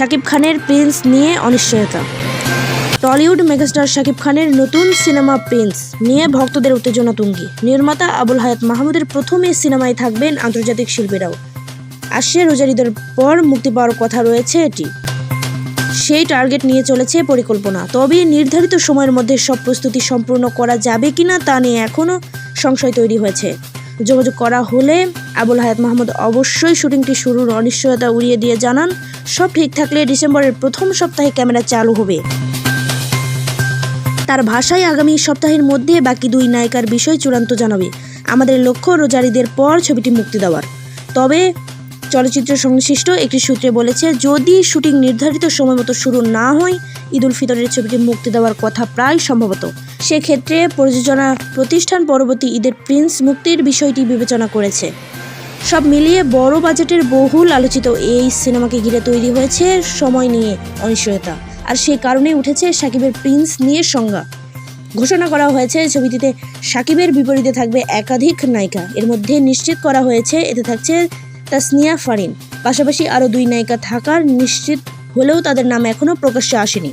শাকিব খানের প্রিন্স নিয়ে অনিশ্চয়তা। টলিউড মেগাস্টার শাকিব খানের নতুন সিনেমা প্রিন্স নিয়ে ভক্তদের উত্তেজনা তুঙ্গি। নির্মাতা আবুল হায়াত মাহমুদের প্রথম এই সিনেমায় থাকবেন আন্তর্জাতিক শিল্পীরাও। আসছে রোজার ঈদের পর মুক্তি পাওয়ার কথা রয়েছে এটি। সেই টার্গেট নিয়ে চলেছে পরিকল্পনা। তবে নির্ধারিত সময়ের মধ্যে সব প্রস্তুতি সম্পূর্ণ করা যাবে কিনা তা নিয়ে এখনও সংশয় তৈরি হয়েছে। যোগাযোগ করা হলে আবুল হায়াত মাহমুদ অবশ্যই শুটিংটি শুরুর অনিশ্চয়তা উড়িয়ে দিয়ে জানান, সব ঠিক থাকলে ডিসেম্বরের প্রথম সপ্তাহে ক্যামেরা চালু হবে। তার ভাষায় আগামী সপ্তাহের মধ্যে বাকি দুই নায়িকার বিষয় চূড়ান্ত জানাবে। আমাদের লক্ষ্য রোজারিদের পর ছবিটি মুক্তি দেওয়ার। তবে চলচ্চিত্র সংশ্লিষ্ট একটি সূত্রে বলেছে, যদি শুটিং নির্ধারিত সময় মতো শুরু না হয়, ঈদ উল ফিতরের ছবিটি মুক্তি দেওয়ার কথা প্রায় সম্ভবত। সেক্ষেত্রে প্রযোজনা প্রতিষ্ঠান পরবর্তী ঈদের প্রিন্স মুক্তির বিষয়টি বিবেচনা করেছে। সব মিলিয়ে বড় বাজেটের বহুল আলোচিত এই সিনেমাকে ঘিরে তৈরি হয়েছে সময় নিয়ে অনিশ্চয়তা। আর সেই কারণেই উঠেছে সাকিবের প্রিন্স নিয়ে সংজ্ঞা। ঘোষণা করা হয়েছে ছবিটিতে সাকিবের বিপরীতে থাকবে একাধিক নায়িকা। এর মধ্যে নিশ্চিত করা হয়েছে, এতে থাকছে তাসনিয়া ফারিন। পাশাপাশি আরও দুই নায়িকা থাকার নিশ্চিত হলেও তাদের নাম এখনও প্রকাশ্যে আসেনি।